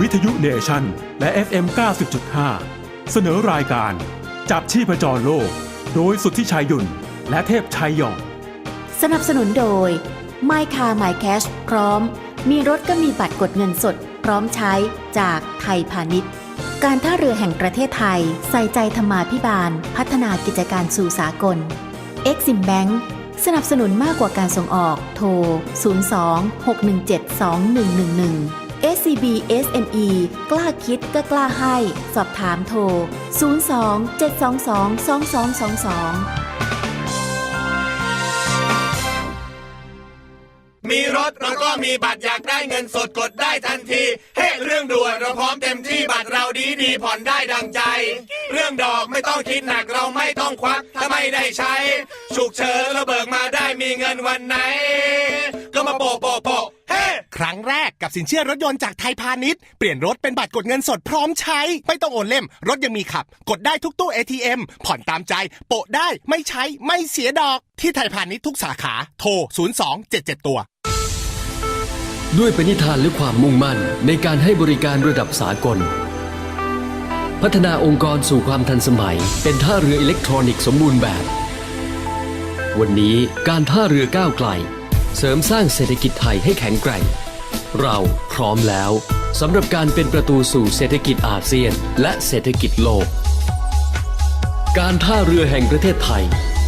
วิทยุเนชั่นและ FM 90.5 เสนอรายการจับชีพจรโลก โดยสุทธิชัยหยุ่น และเทพชัยหยอง สนับสนุนโดย My Car My Cash พร้อม มีรถก็มีบัตรกดเงินสด พร้อมใช้จากไทยพาณิชย์ การท่าเรือแห่งประเทศไทย ใส่ใจธรรมาภิบาล พัฒนากิจการสู่สากล Exim Bank สนับสนุนมากกว่าการส่งออก โทร 02-617-2111 SCB SME กล้าคิดก็กล้าให้ สอบถามโทร 02-722-2222 มีรถเราก็มีบัตรอยากได้เงินสดกดได้ทันที เฮ้เรื่องด่วนเราพร้อมเต็มที่บัตรเราดีดีผ่อนได้ดังใจ เรื่องดอกไม่ต้องคิดหนักเราไม่ต้องควัก ถ้าไม่ได้ใช้ ฉุกเฉินเราเบิกมาได้มีเงินวันไหน ก็มาโปะโปะโปะ ครั้งแรกกับสินเชื่อรถยนต์จากไทยพาณิชย์ เปลี่ยนรถเป็นบัตรกดเงินสดพร้อมใช้ ไม่ต้องโอนเล่ม รถยังมีขับ กดได้ทุกตู้ ATM ผ่อนตามใจ โปะได้ไม่ใช้ไม่เสียดอก ที่ไทยพาณิชย์ทุกสาขา โทร 0277 ตัว ด้วยปณิธานและความมุ่งมั่นในการให้บริการระดับสากล พัฒนาองค์กรสู่ความทันสมัย เป็นท่าเรืออิเล็กทรอนิกส์สมบูรณ์แบบ วันนี้การท่าเรือก้าวไกลเสริมสร้างเศรษฐกิจไทยให้แข็งแกร่ง เราพร้อมแล้วสำหรับการเป็นประตูสู่เศรษฐกิจอาเซียน และเศรษฐกิจโลก การท่าเรือแห่งประเทศไทย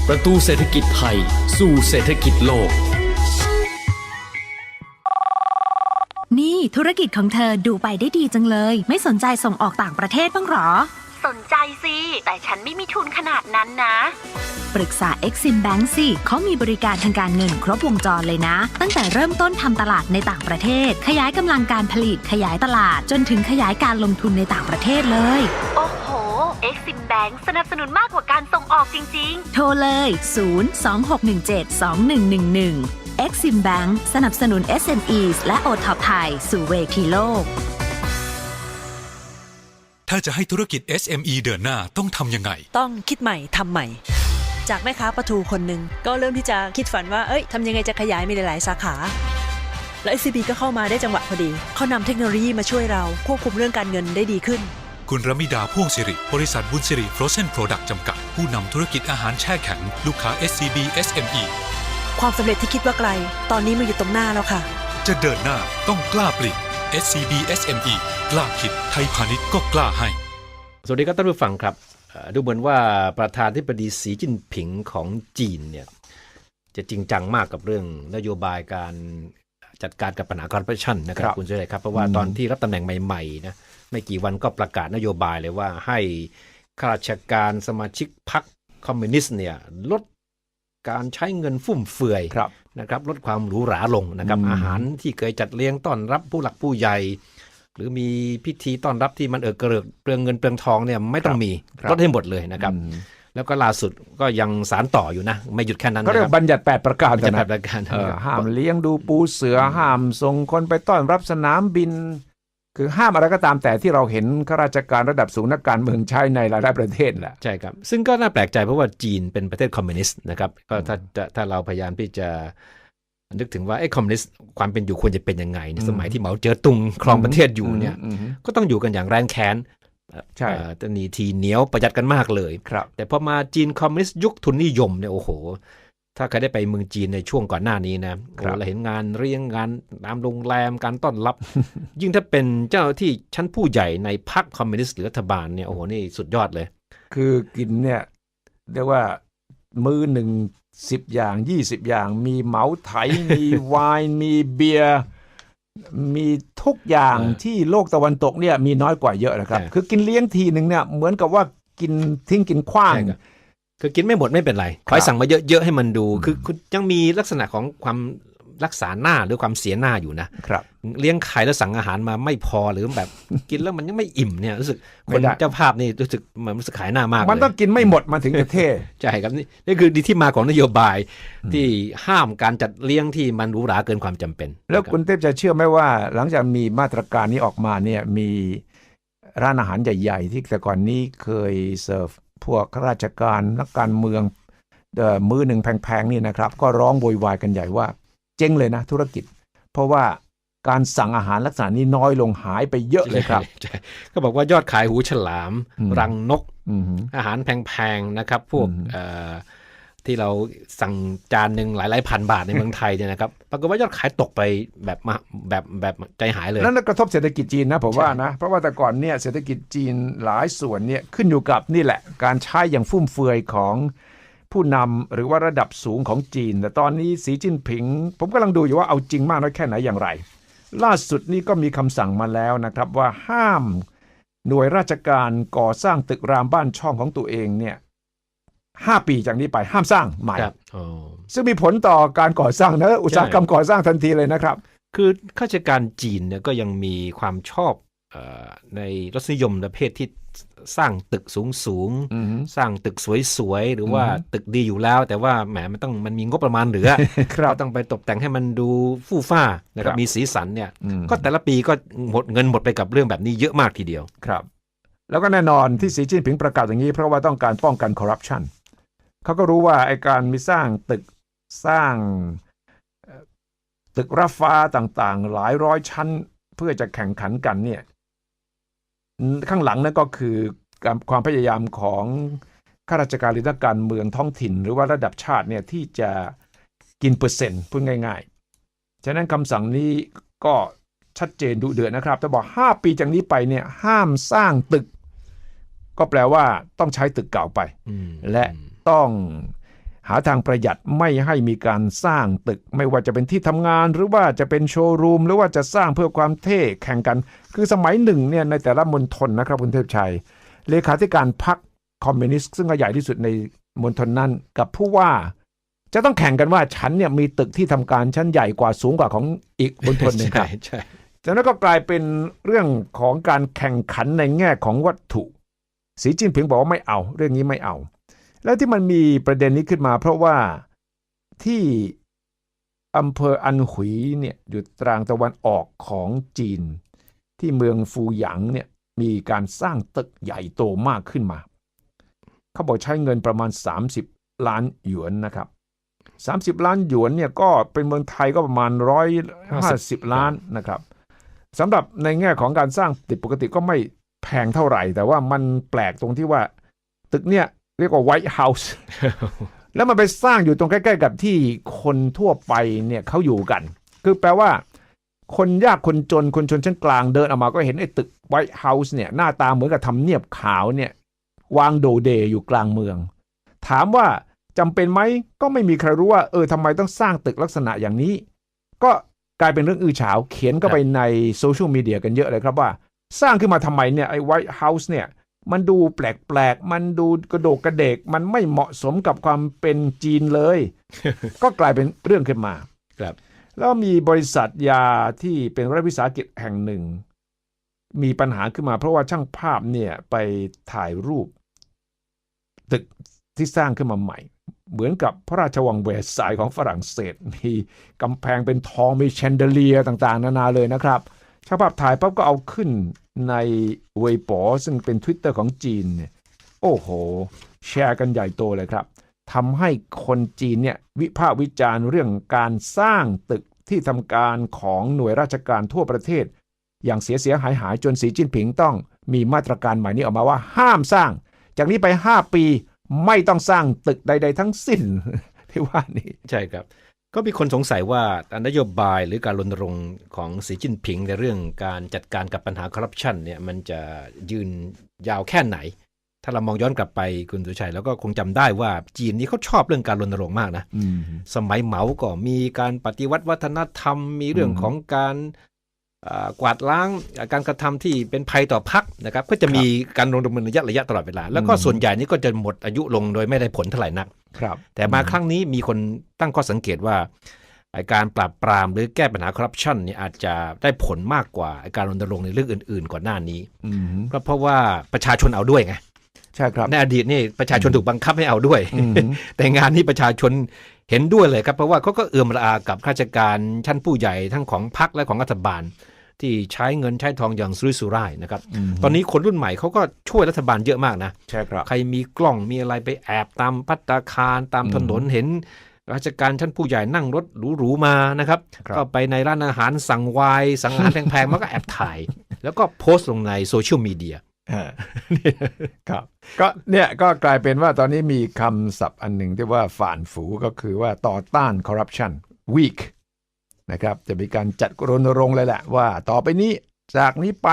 ประตูเศรษฐกิจไทย สู่เศรษฐกิจโลก นี่ธุรกิจของเธอดูไปได้ดีจังเลย ไม่สนใจส่งออกต่างประเทศบ้างหรอ สนใจสิ แต่ฉันไม่มีทุนขนาดนั้นนะ ปรึกษา Exim Bank สิเขามีบริการทางการเงินครบวงจรเลยนะ ตั้งแต่เริ่มต้นทำตลาดในต่างประเทศ ขยายกำลังการผลิตขยายตลาด จนถึงขยายการลงทุนในต่างประเทศเลย โอ้โห Exim Bank สนับสนุนมากกว่าการส่งออกจริงโทรเลย 026172111 Exim Bank สนับสนุน SMEs และ o t o p ไทยสู่เวทีโลก ถ้าจะให้ธุรกิจ SME เดินหน้าต้องทำยังไง ต้องคิดใหม่ทำใหม่ จากแม่ค้าปลาทูคนหนึ่งก็เริ่มที่จะคิดฝันว่าเอ้ยทำยังไงจะขยายมีหลายๆสาขา แล้ว SCB ก็เข้ามาได้จังหวะพอดี เขานำเทคโนโลยีมาช่วยเราควบคุมเรื่องการเงินได้ดีขึ้น คุณรมิดาพ่วงสิริ บริษัทบุญสิริ Frozen Product จำกัด ผู้นำธุรกิจอาหารแช่แข็ง ลูกค้า SCB SME ความสำเร็จที่คิดว่าไกล ตอนนี้มาอยู่ตรงหน้าแล้วค่ะ จะเดินหน้าต้องกล้าเปลี่ยน SCB SME กล้าคิดไทยพาณิชย์ก็กล้าให้ สวัสดีครับท่านผู้ฟังครับเอ่อดูเหมือนว่าประธานที่ปดีสีจิ้นผิงของจีนเนี่ยจะจริงจังมากกับเรื่องนโยบายการจัดการกับปัญหาคอร์รัปชันนะครับครับคุณเฉลยครับเพราะว่าอืมตอนที่รับตำแหน่งใหม่ๆนะไม่กี่วันก็ประกาศนโยบายเลยว่าให้ข้าราชการสมาชิกพรรคคอมมิวนิสต์เนี่ยลด การใช้เงินฟุ่มเฟือยครับนะครับลดความหรูหราลงนะครับอืมอาหารที่เคยจัดเลี้ยงต้อนรับผู้หลักผู้ใหญ่ หรือมีพิธีต้อนรับที่มันเออกระเริกเปลืองเงินเปลืองทองเนี่ยไม่ต้องมีครับลดให้หมดเลยนะครับอืมแล้วก็ล่าสุดก็ยังสารต่ออยู่นะ ไม่หยุดแค่นั้นก็เรียกนะว่าบัญญัติแปดประการจะนะแบบรายการเออห้ามเลี้ยงดูปูเสือห้ามส่งคนไปต้อนรับสนามบิน คือห้ามอะไรก็ตามแต่ที่เราเห็นข้าราชการระดับสูงนักการเมืองใช้ในหลายๆประเทศแหละใช่ครับ ซึ่งก็น่าแปลกใจเพราะว่าจีนเป็นประเทศคอมมิวนิสต์นะครับก็ถ้าจะถ้าเราพยายามที่จะนึกถึงว่าไอ้คอมมิวนิสต์ความเป็นอยู่ควรจะเป็นยังไงในอืมสมัยที่เหมาเจ๋อตุงครองประเทศอยู่เนี่ยอืมอืมก็ต้องอยู่กันอย่างแร้นแค้นใช่เอ่อจะหนีทีเหนียวประหยัดกันมากเลยครับแต่พอมาจีนคอมมิวนิสต์ยุคทุนนิยมเนี่ยโอ้โห ถ้าใครได้ไปเมืองจีนในช่วงก่อนหน้านี้นะโอ้ครับเราเห็นงานเรียงงานตามโรงแรมการต้อนรับ ยิ่งถ้าเป็นเจ้าที่ชั้นผู้ใหญ่ในพรรคคอมมิวนิสต์หรือรัฐบาลเนี่ยโอ้โหนี่สุดยอดเลย คือกินเนี่ยเรียกว่ามือหนึ่งสิบอย่างยี่สิบอย่าง มีเหมาไถมีไวน์มีเบียร์มีทุกอย่างเออที่โลกตะวันตกเนี่ยมีน้อยกว่าเยอะนะครับใช่คือกินเลี้ยงทีหนึ่งเนี่ยเหมือนกับว่ากินทิ้งกินขว้างใช่ ครับคือกินไม่หมดไม่เป็นไรขอให้สั่งมาเยอะๆให้มันดู คือคุณยังมีลักษณะของความรักษาหน้าหรือความเสียหน้าอยู่นะครับ เลี้ยงไข่แล้วสั่งอาหารมาไม่พอหรือแบบกินแล้วมันยังไม่อิ่มเนี่ยรู้สึกไม่คนได้เจ้าภาพนี่รู้สึกเหมันรู้สึกขายหน้ามากมันเลยต้องกินไม่หมดมันถึงจะเท่ใช่ครับนี่นี่คือดีที่มาของนโยบายที่ห้ามการจัดเลี้ยงที่มันหรูหราเกินความจำเป็น แล้วนะรับคุณเทพจะเชื่อไหมว่า หลังจากมีมาตรการนี้ออกมาเนี่ยมีร้านอาหารใหญ่ ๆ ที่แต่ก่อนนี้เคยเสิร์ฟ พวกข้าราชการนักการเมืองเอ่อมือหนึ่งแพงๆนี่นะครับ ก็ร้องโวยวายกันใหญ่ว่า เจ๊งเลยนะธุรกิจ เพราะว่าการสั่งอาหารลักษณะนี้น้อยลงหายไปเยอะเลยครับใช่ก็บอกว่ายอดขายหูฉลามอืมรังนกอืมอาหารแพงๆนะครับ พวกอืมเอ่อ ที่เราสั่งจานหนึ่งหลายๆพันบาทในเมืองไทยเนี่ยนะครับปรากฏว่ายอดขายตกไปแบบมาแบบแบบใจหายเลย นั่นกระทบเศรษฐกิจจีนนะผมว่านะ เพราะว่าแต่ก่อนเนี่ยเศรษฐกิจจีนหลายส่วนเนี่ยขึ้นอยู่กับนี่แหละ การใช้อย่างฟุ่มเฟือยของผู้นำหรือว่าระดับสูงของจีน แต่ตอนนี้สีจิ้นผิง ผมกำลังดูอยู่ว่าเอาจริงมากน้อยแค่ไหนอย่างไร ล่าสุดนี่ก็มีคำสั่งมาแล้วนะครับว่าห้ามหน่วยราชการก่อสร้างตึกรามบ้านช่องของตัวเองเนี่ย ห้าปีจากนี้ไปห้ามสร้างใหม่ครับอ๋อซึ่งมีผลต่อการก่อสร้างนะอุตสาหกรรมก่อสร้างทันทีเลยนะครับ คือข้าราชการจีนเนี่ยก็ยังมีความชอบเออในรสนิยมประเภทที่สร้างตึกสูงสูงๆอือฮึ สร้างตึกสวยๆหรือว่าอือฮึ ตึกดีอยู่แล้ว แต่ว่าแหมมันต้องมันมีงบประมาณเหลือ ครับ ก็ต้องไปตกแต่งให้มันดูฟู่ฟ้านะครับครับมีสีสันเนี่ย อืม ก็แต่ละปีก็หมดเงินหมดไปกับเรื่องแบบนี้เยอะมากทีเดียว ครับ แล้วก็แน่นอนที่สีจิ้นผิงประกาศอย่างนี้เพราะว่าต้องการป้องกันคอร์รัปชัน เขาก็รู้ว่าไอการมีสร้างตึกสร้างตึกระฟ้าต่างๆ หลายร้อยชั้นเพื่อจะแข่งขันกันเนี่ยข้างหลังนั่นก็คือความพยายามของข้าราชการหรือนักการเมืองท้องถิ่น หรือว่าระดับชาติเนี่ยที่จะกินเปอร์เซ็นต์พูดง่ายๆ ฉะนั้นคำสั่งนี้ก็ชัดเจนดุเดือดนะครับแต่บอก 5 ปีจากนี้ไปเนี่ยห้ามสร้างตึก ก็แปลว่าต้องใช้ตึกเก่าไปอืมและต้องหาทางประหยัดไม่ให้มีการสร้างตึก ไม่ว่าจะเป็นที่ทำงานหรือว่าจะเป็นโชว์รูม หรือว่าจะสร้างเพื่อความเท่แข่งกัน คือสมัยหนึ่งเนี่ยในแต่ละมณฑลนะครับคุณเทพชัย เลขาธิการพรรคคอมมิวนิสต์ซึ่งก็ใหญ่ที่สุดในมณฑลนั้นกับผู้ว่า จะต้องแข่งกันว่าฉันเนี่ยมีตึกที่ทำการชั้นใหญ่กว่าสูงกว่าของอีกมณฑลหนึ่งคใช่รับใช่จากนั้นก็กลายเป็นเรื่องของการแข่งขันในแง่ของวัตถุ สีจิ้นผิงบอกว่าไม่เอา เรื่องนี้ไม่เอา แล้วที่มันมีประเด็นนี้ขึ้นมา เพราะว่าที่อำเภออันหุยเนี่ยอยู่ตรางตะวันออกของจีน ที่เมืองฟูหยางเนี่ยมีการสร้างตึกใหญ่โตมากขึ้นมา เขาบอกใช้เงินประมาณ 30 ล้านหยวนนะครับ 30 ล้านหยวนเนี่ยก็เป็นเมืองไทยก็ประมาณ 150 ล้านนะครับสำหรับในแง่ของการสร้างตึกปกติก็ไม่ แพงเท่าไหร่ แต่ว่ามันแปลกตรงที่ว่า ตึกเนี่ยเรียกว่าไวท์เฮาส์แล้วมันไปสร้างอยู่ตรงใกล้ๆกับที่คนทั่วไปเนี่ยเขาอยู่กัน คือแปลว่า คนยากคนจนคนชนชั้นกลางเดินออกมาก็เห็นไอ้ตึกไวท์เฮาส์เนี่ยหน้าตาเหมือนกับทำเนียบขาวเนี่ยวางโดเดอยู่กลางเมือง ถามว่าจำเป็นไหมก็ไม่มีใครรู้ว่าเออทำไมต้องสร้างตึกลักษณะอย่างนี้ ก็กลายเป็นเรื่องอื้อฉาวเขียนก็ไปในโซเชียลมีเดียกันเยอะเลยครับว่า สร้างขึ้นมาทำไมเนี่ยไอ้ไวท์เฮาส์เนี่ยมันดูแปลกๆ มันดูกระโดกกระเดก มันไม่เหมาะสมกับความเป็นจีนเลย ก็กลายเป็นเรื่องขึ้นมาครับแล้วมีบริษัทยาที่เป็นรัฐวิสาหกิจแห่งหนึ่ง มีปัญหาขึ้นมาเพราะว่าช่างภาพเนี่ยไปถ่ายรูป ตึกที่สร้างขึ้นมาใหม่ เหมือนกับพระราชวังแวร์ซายน์ของฝรั่งเศส มีกำแพงเป็นทองมีแชนเดเลียต่างๆ นานาเลยนะครับ ช่างภาพถ่ายปั๊บก็เอาขึ้นในเวยป๋อซึ่งเป็น Twitter ของจีนเนี่ยโอ้โห แชร์กันใหญ่โตเลยครับทำให้คนจีนเนี่ยวิพากษ์วิจารณ์เรื่องการสร้างตึกที่ทำการของหน่วยราชการทั่วประเทศ อย่างเสียเสียหายหายจนสีจิ้นผิงต้อง มีมาตรการใหม่นี้ออกมาว่าห้ามสร้าง จากนี้ไป 5 ปีไม่ต้องสร้างตึกใด ๆ ทั้งสิ้นที่ว่านี่ใช่ครับ ก็มีคนสงสัยว่านโยบายหรือการรณรงค์ของสีจิ้นผิงในเรื่องการจัดการกับปัญหาคอร์รัปชันเนี่ยมันจะยืนยาวแค่ไหน ถ้าเรามองย้อนกลับไปคุณสุชัย แล้วก็คงจำได้ว่าจีนนี่เขาชอบเรื่องการรณรงค์มากนะอืมสมัยเหมาก็มีการปฏิวัติวัฒนธรรม มีเรื่องอืมของการอ่า กวาดล้างการกระทำที่เป็นภัยต่อพรรคนะครับก็จะมีการลงดำเนินระยะระยะตลอดเวลา แล้วก็อืมส่วนใหญ่นี่ก็จะหมดอายุลงโดยไม่ได้ผลเท่าไหร่นักครับแต่มาครั้งนี้มีคนตั้งข้อสังเกตว่าไอ้การปราบปรามหรือแก้ปัญหาคอร์รัปชันเนี่ยอาจจะได้ผลมากกว่าไอ้การรณรงค์ในเรื่องอื่น ๆ ก่อนหน้านี้อืมก็เพราะว่าประชาชนเอาด้วยไงใช่ครับในอดีตนี่ประชาชนถูกบังคับให้เอาด้วยอืมแต่งานนี้ประชาชนเห็นด้วยเลยครับเพราะว่าเขาก็เอื้อมระอากับข้าราชการชั้นผู้ใหญ่ทั้งของพรรคและของรัฐบาล ที่ใช้เงินใช้ทองอย่างสุรุ่ยสุร่ายนะครับมตอนนี้คนรุ่นใหม่เขาก็ช่วยรัฐบาลเยอะมากนะใช่ครับใครมีกล้องมีอะไรไปแอบตามพัตตาคารตามอืมถนนเห็นราชการชั้นผู้ใหญ่นั่งรถหรูๆมานะครับครับก็ไปในร้านอาหารสั่งไวน์สั่งอาหารแพงๆมันก็แอบถ่าย แล้วก็โพสต์ลงในโซเชียลมีเดียอ่าครับก็เนี่ยก็กลายเป็นว่าตอนนี้มีคำศัพท์อันหนึ่งที่ว่าฝ่านฝูก็คือว่าต่อต้านคอร์รัปชัน week นะครับ จะมีการจัดรณรงค์เลยแหละว่าต่อไปนี้จากนี้ไป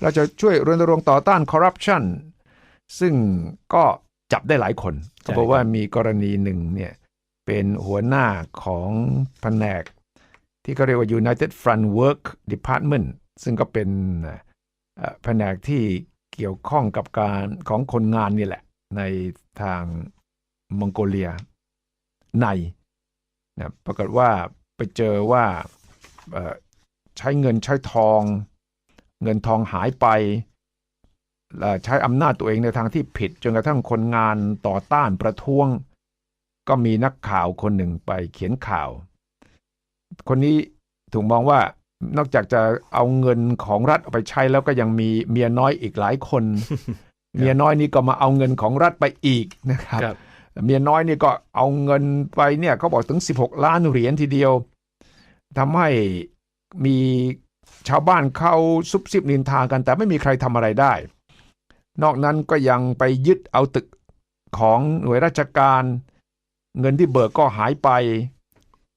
เราจะช่วยรณรงค์ต่อต้านคอร์รัปชันซึ่งก็จับได้หลายคนเขาบอกว่ามีกรณีหนึ่งเนี่ยเป็นหัวหน้าของแผนก ที่เขาเรียกว่า United Front Work Department ซึ่งก็เป็นแผนกที่เกี่ยวข้องกับการของคนงานนี่แหละ ในทางมองโกเลียในนะปรากฏว่า ไปเจอว่าเอ่อใช้เงินใช้ทอง เงินทองหายไปเอ่อใช้อำนาจตัวเองในทางที่ผิด จนกระทั่งคนงานต่อต้านประท้วง ก็มีนักข่าวคนหนึ่งไปเขียนข่าว คนนี้ถูกมองว่านอกจากจะเอาเงินของรัฐเอาไปใช้แล้วก็ยังมีเมียน้อยอีกหลายคน เมียน้อยนี่ก็มาเอาเงินของรัฐไปอีกนะครับครับ เมียน้อยนี่ก็เอาเงินไปเนี่ยเขาบอกถึง 16 ล้านเหรียญทีเดียวทำให้มีชาวบ้านเข้าซุบซิบนินทากัน แต่ไม่มีใครทำอะไรได้ นอกนั้นก็ยังไปยึดเอาตึกของหน่วยราชการ เงินที่เบิกก็หายไป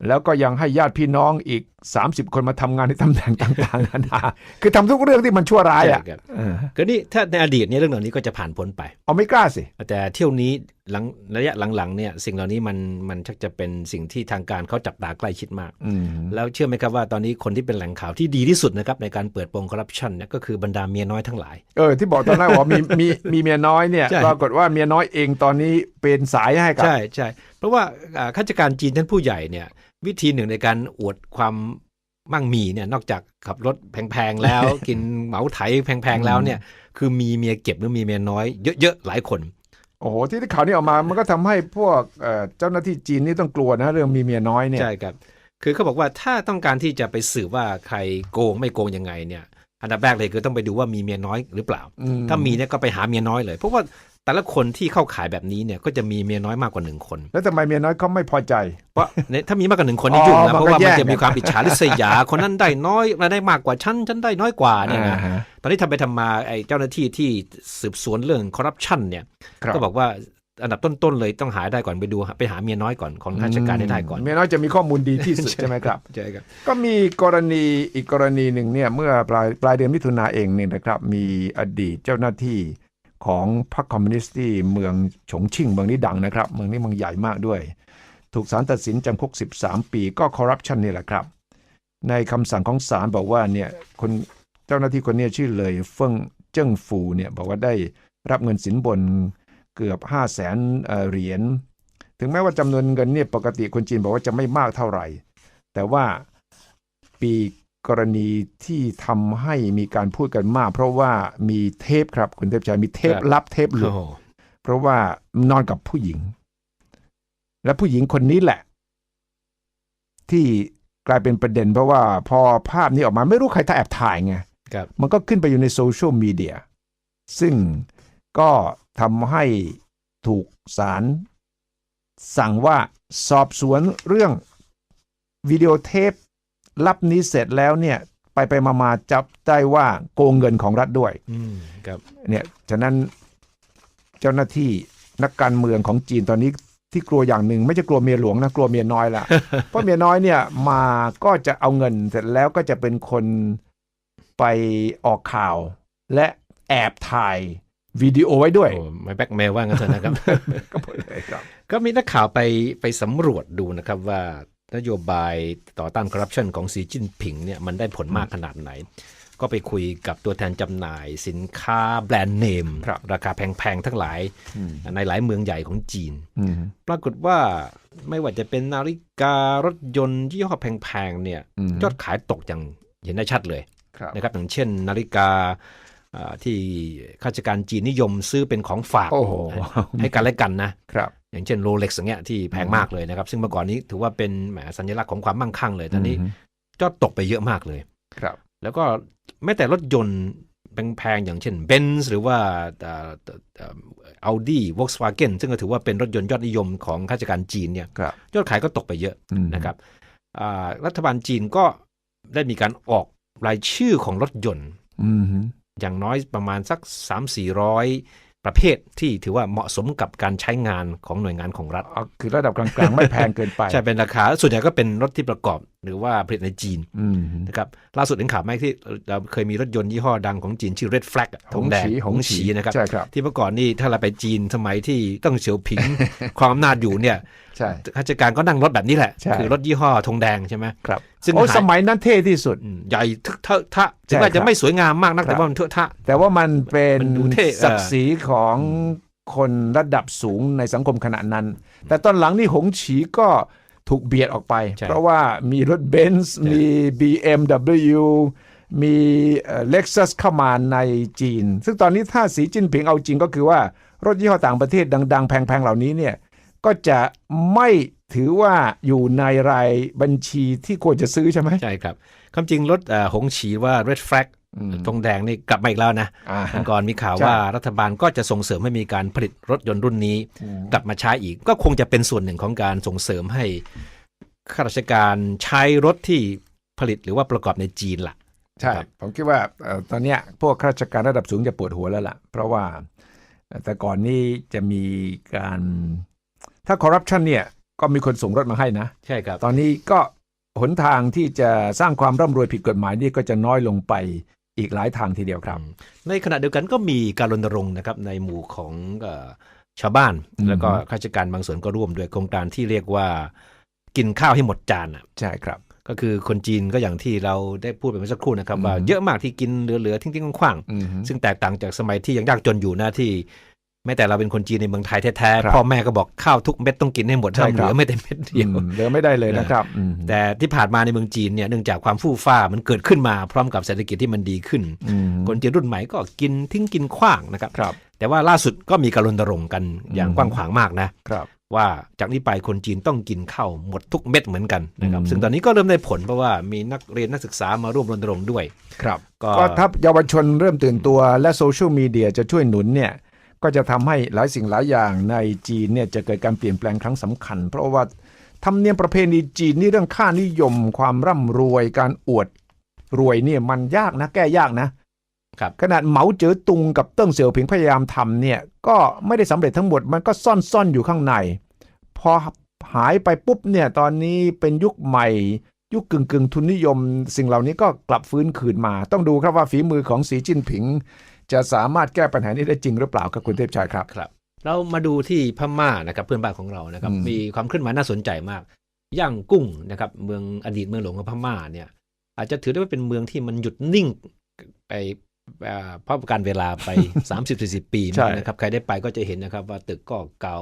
แล้วก็ยังให้ญาติพี่น้องอีก30 คนมาทำงานในตำแหน่งต่างๆนานาคือทำทุกเรื่องที่มันชั่วร้ายอะใช่ครับเออก็นี่ถ้าในอดีตเนี่ยเรื่องเหล่านี้ก็จะผ่านพ้นไปเอาไม่กล้าสิ แต่เที่ยวนี้หลังระยะหลังๆเนี่ยสิ่งเหล่านี้มันมันชักจะเป็นสิ่งที่ทางการเขาจับตาใกล้ชิดมากอืมแล้วเชื่อไหมครับว่าตอนนี้คนที่เป็นแหล่งข่าวที่ดีที่สุดนะครับในการเปิดโปงคอร์รัปชันเนี่ยก็คือบรรดาเมียน้อยทั้งหลาย เออที่บอกตอนแรกว่ามีมีมีเมียน้อยเนี่ยใช่ปรากฏว่าเมียน้อยเองตอนนี้เป็นสายให้กับใช่ใช่เพราะว่าอ่าข้าราชการจีนท่านผู้ใหญ่เนี่ย วิธีหนึ่งในการอวดความมั่งมีเนี่ยนอกจากขับรถแพงๆแล้ว กินเหมาไถแพงๆแล้วเนี่ยคือมีเมียเก็บหรือมีเมียน้อยเยอะๆหลายคนโอ้โหที่ข่าวนี้ออกมามันก็ทำให้พวกเอ่อเจ้าหน้าที่จีนนี่ต้องกลัวนะเรื่องมีเมียน้อยเนี่ยใช่ครับคือเขาบอกว่าถ้าต้องการที่จะไปสืบว่าใครโกงไม่โกงยังไงเนี่ยอันดับแรกเลยคือต้องไปดูว่ามีเมียน้อยหรือเปล่าอืมถ้ามีเนี่ยก็ไปหาเมียน้อยเลยเพราะว่า แต่ละคนที่เข้าขายแบบนี้เนี่ยก็จะมีเมียน้อยมากกว่าหนึ่งคน แล้วทำไมเมียน้อยเขาไม่พอใจ เพราะเนี่ยถ้ามีมากกว่าหนึ่งคนนี่อ๋อยุ่งนะมันก็เพราะว่ามันแย่งจะมีความอิจฉาริษยา คนนั้นได้น้อยมาได้มากกว่าฉันฉันได้น้อยกว่าเนี่ยนะอ่าฮะตอนนี้ทำไปทำมาไอ้เจ้าหน้าที่ที่สืบสวนเรื่องคอร์รัปชันเนี่ยครับก็บอกว่าอันดับต้นๆเลยต้องหาได้ก่อนไปดูไปหาเมียน้อยก่อนของราชการให้ได้ก่อนเมียน้อยจะมีข้อมูลดีที่สุดใช่ไหมครับใช่ครับก็มีกรณีอีกกรณีหนึ่งเนี่ยเมื่อปลายปลายเดือนมิถุนาเองเนี่ยนะครับ มีอดีตเจ้าหน้าที่ ของพรรคคอมมิวนิสต์ที่เมืองฉงชิ่งเมืองนี้ดังนะครับ เมืองนี้เมืองใหญ่มากด้วย ถูกศาลตัดสินจำคุก 13 ปีก็คอร์รัปชันนี่แหละครับ ในคำสั่งของศาลบอกว่าเนี่ยคนเจ้าหน้าที่คนนี้ชื่อเลยเฟิงเจิ้งฟูเนี่ยบอกว่าได้รับเงินสินบนเกือบ 5 0 0แสนเหรียญถึงแม้ว่าจำนวนเงินเนี่ยปกติคนจีนบอกว่าจะไม่มากเท่าไหร่ แต่ว่าปี กรณีที่ทำให้มีการพูดกันมาก เพราะว่ามีเทปครับคุณเทพชัยมีเทปครับลับเทปหลุดโอ้โหเพราะว่านอนกับผู้หญิง และผู้หญิงคนนี้แหละ ที่กลายเป็นประเด็น เพราะว่าพอภาพนี้ออกมาไม่รู้ใครถ่ายแอบถ่ายไงครับมันก็ขึ้นไปอยู่ในโซเชียลมีเดียซึ่งก็ทำให้ถูกศาลสั่งว่าสอบสวนเรื่องวิดีโอเทป ลับนี้เสร็จแล้วเนี่ยไปไปมามาจับได้ว่าโกงเงินของรัฐด้วยอืมครับเนี่ยฉะนั้นเจ้าหน้าที่นักการเมืองของจีนตอนนี้ที่กลัวอย่างหนึ่งไม่ใช่กลัวเมียหลวงนะกลัวเมียน้อยละเพราะเมียน้อยเนี่ยมาก็จะเอาเงินเสร็จแล้วก็จะเป็นคนไปออกข่าว และแอบถ่ายวิดีโอไว้ด้วยโอ้ไม่แบ็กเมลว่างั้นเถอะนะครับก็หมดเลยครับ ก็มีนักข่าวไปไปสำรวจดูนะครับว่า นโยบายต่อต้านคอร์รัปชันของสีจิ้นผิงเนี่ยมันได้ผลมากขนาดไหน ก็ไปคุยกับตัวแทนจำหน่ายสินค้าแบรนด์เนมครับราคาแพงๆ ทั้งหลายอืมในหลายเมืองใหญ่ของจีนอืมปรากฏว่าไม่ว่าจะเป็นนาฬิการถยนต์ยี่ห้อแพงๆเนี่ยอืมยอดขายตกอย่างเห็นได้ชัดเลยครับนะครับอย่างเช่น นาฬิกาอ่าที่ข้าราชการจีนนิยมซื้อเป็นของฝากโอ้โหให้กันและกันนะครับ อย่างเช่นโรเล็กซ์อย่างเงี้ยที่แพงมากเลยนะครับ ซึ่งเมื่อก่อนนี้ถือว่าเป็นแหมสัญลักษณ์ของความมั่งคั่งเลยตอนนี้อืมยอดตกไปเยอะมากเลยครับ แล้วก็แม้แต่รถยนต์แพงๆอย่างเช่น Benz หรือว่าอัลดี้วอล์กสวาเกนซึ่งก็ถือว่าเป็นรถยนต์ยอดนิยมของข้าราชการจีนเนี่ยครับยอดขายก็ตกไปเยอะอืมนะครับอ่ารัฐบาลจีนก็ได้มีการออกรายชื่อของรถยนต์อืมฮึอย่างน้อยประมาณสัก 3 4 0 0 ประเภทที่ถือว่าเหมาะสมกับการใช้งานของหน่วยงานของรัฐอ๋อคือระดับกลางๆ ไม่แพงเกินไป ใช่ เป็นราคา ส่วนใหญ่ก็เป็นรถที่ประกอบหรือว่าผลิตในจีนอืมฮึนะครับล่าสุดเห็นข่าวไหมที่เราเคยมีรถยนต์ยี่ห้อดังของจีนชื่อ Red Flag อะธงแดงหงฉีนะครับใช่ครับ ที่เมื่อก่อนนี่ถ้าเราไปจีนสมัยที่ต้องเฉียวผิงความอำนาจอยู่เนี่ยใช่ข้าราชการก็นั่งรถแบบนี้แหละใช่คือรถยี่ห้อธงแดงใช่ไหมครับซึ่งโอ้หายสมัยนั้นเท่ที่สุดอืมใหญ่ทึกเทอะทะถึงใช่แม้ครัจะบไม่สวยงามมากนักครับแต่ว่ามันเทอะทะ แต่ว่ามันเป็นมันดูเท่ศักดิ์ศรีของคนระดับสูงในสังคมขณะนั้น แต่ตอนหลังนี่หงฉีก็ ถูกเบียดออกไปใช่เพราะว่ามีรถเบนซ์ใช่มี BMW มีเล็กซัสเข้ามาในจีน ซึ่งตอนนี้ถ้าสีจิ้นผิงเอาจริงก็คือว่ารถยี่ห้อต่างประเทศดัง ๆ แพง ๆ เหล่านี้เนี่ยก็จะไม่ถือว่าอยู่ในรายบัญชีที่ควรจะซื้อใช่ไหมใช่ครับความจริงรถเอ่อหงฉีว่า Red Flag อืมธงแดงนี่กลับมาอีกแล้วนะอ่าวันก่อนมีข่าวใช่ว่ารัฐบาลก็จะส่งเสริมให้มีการผลิตรถยนต์รุ่นนี้ กลับมาใช้อีก ก็คงจะเป็นส่วนหนึ่งของการส่งเสริมให้ข้าราชการใช้รถที่ผลิตหรือว่าประกอบในจีนล่ะ ใช่ครับผมคิดว่าเอ่อตอนเนี้ยพวกข้าราชการระดับสูงจะปวดหัวแล้วล่ะ เพราะว่าเอ่อแต่ก่อนนี้จะมีการ ถ้าคอร์รัปชันเนี่ยก็มีคนส่งรถมาให้นะ ใช่ครับ ตอนนี้ก็หนทางที่จะสร้างความร่ำรวยผิดกฎหมายนี่ก็จะน้อยลงไป อีกหลายทางทีเดียวครับ ในขณะเดียวกันก็มีการรณรงค์นะครับในหมู่ของเออชาวบ้านอืมแล้วก็ข้าราชการบางส่วนก็ร่วมด้วยโครงการที่เรียกว่ากินข้าวให้หมดจานอะใช่ครับ ก็คือคนจีนก็อย่างที่เราได้พูดไปเมื่อสักครู่นะครับอืมว่าเยอะมากที่กินเหลือๆทิ้งๆคว้างอืมฮึๆซึ่งแตกต่างจากสมัยที่ยังยากจนอยู่นะที่ แม้แต่เราเป็นคนจีนในเมืองไทยแท้ครับๆพ่อแม่ก็บอกข้าวทุกเม็ดต้องกินให้หมดใช่ห้ามเหครับลือไม่แต่เม็ดเดียวอืมเหลือไม่ได้เลยนะครับอืมแต่ที่ผ่านมาในเมืองจีนเนี่ยเนื่องจากความฟู่ฟ้ามันเกิดขึ้นมาพร้อมกับเศรษฐกิจที่มันดีขึ้นอืมคนจีนรุ่นใหม่ก็กินทิ้งกินขว้างนะครับครับแต่ว่าล่าสุดก็มีการรณรงค์กันอย่างอืมกว้างขวางมากนะครับว่าจากนี้ไปคนจีนต้องกินข้าวหมดทุกเม็ดเหมือนกันนะครับอืมซึ่งตอนนี้ก็เริ่มได้ผลเพราะว่ามีนักเรียนนักศึกษามาร่วมรณรงค์ด้วย ครับ ก็ก็ถ้าเยาวชนเริ่มตื่นตัวและโซเชียลมีเดียจะช่วยหนุนเนี่ย ก็จะทำให้หลายสิ่งหลายอย่างในจีนเนี่ยจะเกิดการเปลี่ยนแปลงครั้งสำคัญ เพราะว่าธรรมเนียมประเพณีจีนนี่เรื่องค่านิยมความร่ำรวยการอวดรวยเนี่ยมันยากนะแก้ยากนะครับขนาดเหมาเจ๋อตุงกับเติ้งเสี่ยวผิงพยายามทำเนี่ยก็ไม่ได้สำเร็จทั้งหมดมันก็ซ่อนๆอยู่ข้างใน พอหายไปปุ๊บเนี่ยตอนนี้เป็นยุคใหม่ ยุคกึ่งกึ่งๆทุนนิยม สิ่งเหล่านี้ก็กลับฟื้นคืนมา ต้องดูครับว่าฝีมือของสีจิ้นผิง จะสามารถแก้ปัญหานี้ได้จริงหรือเปล่าครับคุณเทพชัยครับครับ เรามาดูที่พม่านะครับเพื่อนบ้านของเรานะครับอืมมีความเคลื่อนไหวน่าสนใจมาก ย่างกุ้งนะครับเมืองอดีตเมืองหลวงของพม่าเนี่ยอาจจะถือได้ว่าเป็นเมืองที่มันหยุดนิ่งไปเอ่อเพราะการเวลาไป 30-40 ปีใช่นะครับใครได้ไปก็จะเห็นนะครับว่าตึกก็เก่า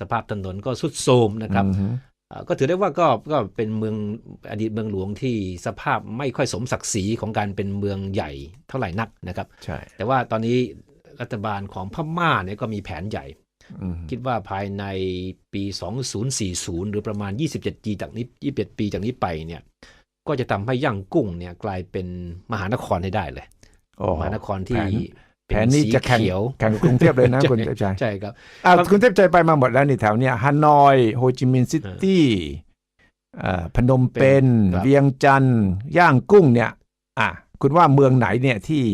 สภาพถนนก็สุดโทรมนะครับอือฮึเอ่อ ก็ถือได้ว่าก็ก็เป็นเมืองอดีตเมืองหลวงที่สภาพไม่ค่อยสมศักดิ์ศรีของการเป็นเมืองใหญ่เท่าไหร่นักนะครับใช่แต่ว่าตอนนี้รัฐบาลของพม่าเนี่ยก็มีแผนใหญ่อืมคิดว่าภายในปี 2040 หรือประมาณ 27ปีจากนี้21ปีจากนี้ไปเนี่ย ก็จะทำให้ย่างกุ้งเนี่ยกลายเป็นมหานครให้ได้เลยโอ้มหานครที่ แผนเป็แผนนี้สีจะแข่งเขียวแข่งกับกรุงเทพเลยนะใช่คุณเทพชัยใช่ครับอ่าคุณเทพชัยไปมาหมดแล้วนี่แถวเนี้ยฮานอย โฮจิมินห์ซิตี้เอ่อพนมเปญครับเวียงจันทร์ย่างกุ้งเนี่ย อะคุณว่าเมืองไหนเนี่ยที่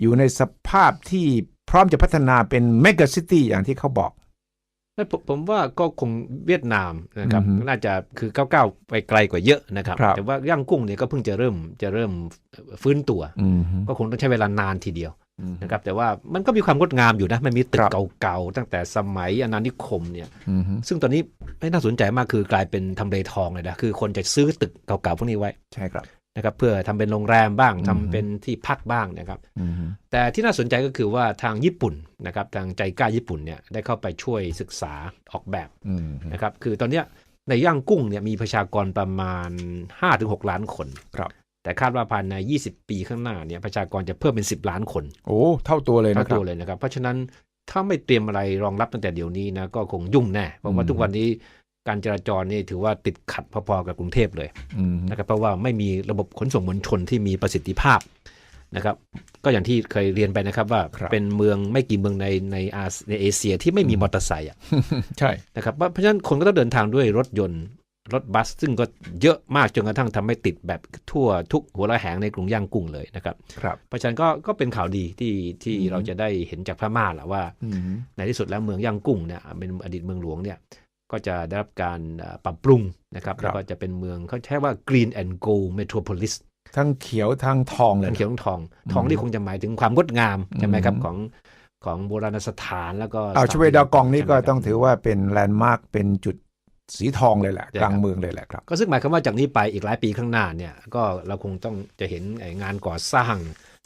อยู่ในสภาพที่พร้อมจะพัฒนาเป็นเมกะซิตี้อย่างที่เขาบอกแล้วผมผมว่าก็คงเวียดนามนะครับอือฮึน่าจะคือก้าวก้าวไปไกลกว่าเยอะนะครับครับแต่ว่าย่างกุ้งเนี่ยก็เพิ่งจะเริ่มจะเริ่มฟื้นตัวอืมฮึก็คงต้องใช้เวลานานทีเดียวอืม นะครับแต่ว่ามันก็มีความงดงามอยู่นะมันมีตึคกรับเก่าๆตั้งแต่สมัยอาณานิคมเนี่ยอืมฮึซึ่งตอนนี้ไม่น่าสนใจมากคือกลายเป็นทำเลทองเลยนะคือคนจะซื้อตึกเก่าๆพวกนี้ไว้ใช่ครับนะครับเพื่อทำเป็นโรงแรมบ้างอืมทำเป็นที่พักบ้างนะครับอืมฮึแต่ที่น่าสนใจก็คือว่าทางญี่ปุ่นนะครับทางใจกล้าญี่ปุ่นเนี่ยได้เข้าไปช่วยศึกษาออกแบบอืมฮึนะครับคือตอนเนี้ยในย่างกุ้งเนี่ยมีประชากรประมาณ 5-6 ล้านคนครับ แต่คาดว่าภายใน 20 ปีข้างหน้าเนี่ยประชากรจะเพิ่มเป็น 10 ล้านคน โอ้ เท่าตัวเลยเท่านะครัตับวเลยนะครับ เพราะฉะนั้นถ้าไม่เตรียมอะไรรองรับตั้งแต่เดี๋ยวนี้นะก็คงยุ่งแน่เพราะว่าอืมทุกวันนี้การจราจรนี่ถือว่าติดขัดพอๆกับกรุงเทพเลยอืมฮึนะครับเพราะว่าไม่มีระบบขนส่งมวลชนที่มีประสิทธิภาพนะครับ ก็อย่างที่เคยเรียนไปนะครับว่าครับเป็นเมืองไม่กี่เมืองในในอาเซในเอเชียที่ไม่มีมอเตอร์ไซค์อะใช่นะครับเพราะฉะนั้นคนก็ต้องเดินทางด้วยรถยนต์ รถบัสซึ่งก็เยอะมากจนกระทั่งทำให้ติดแบบทั่วทุกหัวระแหงในกรุงย่างกุ้งเลยนะครับครับเพราะฉะนั้นก็ก็เป็นข่าวดีที่ที่เราจะได้เห็นจากพม่าแหละว่าอืมในที่สุดแล้วเมืองย่างกุ้งเนี่ยเป็นอดีตเมืองหลวงเนี่ยก็จะได้รับการเอ่อปรับปรุงนะครับครับแล้วก็จะเป็นเมืองเขาใช้ว่า Green and Gold Metropolis ทั้งเขียวทั้งทองเลยทั้งนะเขียวทั้งทอง ทองอืมที่คงจะหมายถึงความงดงามใช่ไหมครับอืมของของโบราณสถานแล้วก็เอาสถนชเวดากองนี่ก็ใช่ไหมครับต้องถือว่าเป็นแลนด์มาร์กเป็นจุด สีทองเลยแหละใช่กลางครับเมืองเลยแหละครับ ก็ซึ่งหมายความว่าจากนี้ไปอีกหลายปีข้างหน้าเนี่ยก็เราคงต้องจะเห็นไอ้งานก่อสร้าง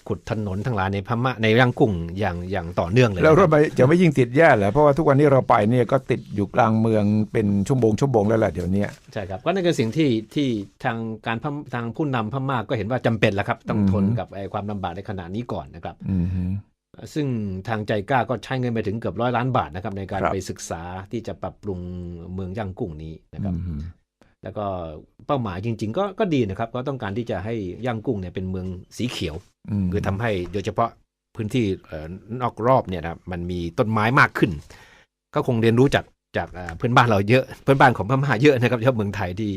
ขุดถนนทั้งหลายในพม่าในย่างกุ้งอย่างอย่างต่อเนื่องเลย แล้วนะคเรารับไปจะไม่ยิ่งติดแย่เหรอเพราะว่าทุกวันนี้เราไปเนี่ยก็ติดอยู่กลางเมืองเป็นชั่วโมงชั่วโมงแล้วแหละเดี๋ยวนี้ใช่ครับก็นั่นคือสิ่งที่ที่ทางการพมทางผู้นำพม่าก็เห็นว่าจำเป็นแล้วครับ ต้องอืมทนกับไอ้ความลำบากในขณะนี้ก่อนนะครับอืมฮึ ซึ่งทางใจกล้าก็ใช้เงินไปถึงเกือบร้อยล้านบาทนะครับ ในการครับไปศึกษาที่จะปรับปรุงเมืองย่างกุ้งนี้นะครับอืมฮึแล้วก็เป้าหมายจริง ๆ ก็ก็ดีนะครับ ก็ต้องการที่จะให้ย่างกุ้งเนี่ยเป็นเมืองสีเขียวมคือทำให้โดยเฉพาะพื้นที่เอ่อนอกรอบเนี่ยนะมันมีต้นไม้มากขึ้น ก็คงเรียนรู้จาก จากเอ่อเพื่อนบ้านเราเยอะเพื่อนบ้านของพม่าเยอะนะครับเฉพาะเมืองไทยที่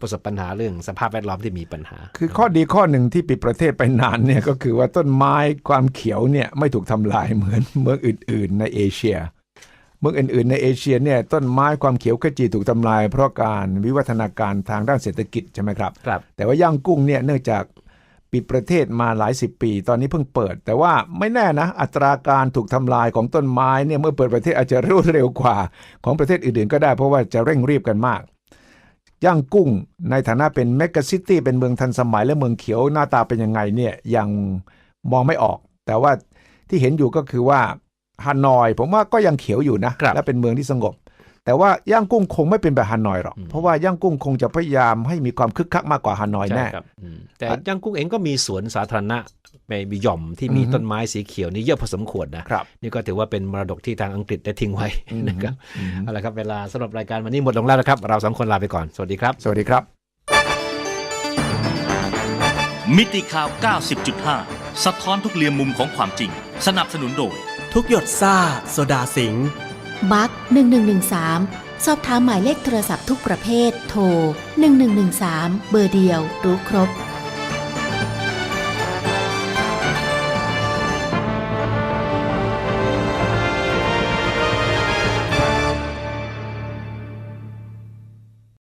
ประสบปัญหาเรื่องสภาพแวดล้อมที่มีปัญหา คือข้อดีข้อหนึ่งที่ปิดประเทศไปนานเนี่ยก็คือว่าต้นไม้ความเขียวเนี่ยไม่ถูกทำลายเหมือนเมืองอื่น ๆ ในเอเชีย เมืองอื่น ๆ ในเอเชียเนี่ยต้นไม้ความเขียวขจีถูกทำลาย เพราะการวิวัฒนาการทางด้านเศรษฐกิจใช่ไหมครับครับ แต่ว่าย่างกุ้งเนี่ยเนื่องจาก ปิดประเทศมาหลายสิบปี ตอนนี้เพิ่งเปิด แต่ว่าไม่แน่นะ อัตราการถูกทำลายของต้นไม้เนี่ยเมื่อเปิดประเทศอาจจะรวดเร็วกว่า ของประเทศอื่นๆก็ได้เพราะว่าจะเร่งรีบกันมาก ย่างกุ้งในฐานะเป็นเมกะซิตี้เป็นเมืองทันสมัยและเมืองเขียวหน้าตาเป็นยังไงเนี่ยยังมองไม่ออก แต่ว่าที่เห็นอยู่ก็คือว่าฮานอย ผมว่าก็ยังเขียวอยู่นะครับและเป็นเมืองที่สงบ แต่ว่าย่างกุ้งคงไม่เป็นแบบฮานอยหรอกอืมเพราะว่าย่างกุ้งคงจะพยายามให้มีความคึกคักมากกว่าฮานอยใช่แน่ครับอืมแต่ย่างกุ้งเองก็มีสวนสาธารณะในมีหย่อมที่มีอือฮึต้นไม้สีเขียวนี่เยอะพอสมควรนะครับนี่ก็ถือว่าเป็นมรดกที่ทางอังกฤษได้ทิ้งไว้นะครับอืมเอาละครับเวลาสำหรับรายการวันนี้หมดลงแล้วนะครับ เราสองคนลาไปก่อนสวัสดีครับ สวัสดีครับ มิติข่าว 90.5 สะท้อนทุกเรียมมุมของความจริง สนับสนุนโดย ทุกหยดซ่าโซดาสิงห์ บัค1113 สอบถามหมายเลขโทรศัพท์ทุกประเภท โทร 1113 เบอร์เดียว รู้ครบ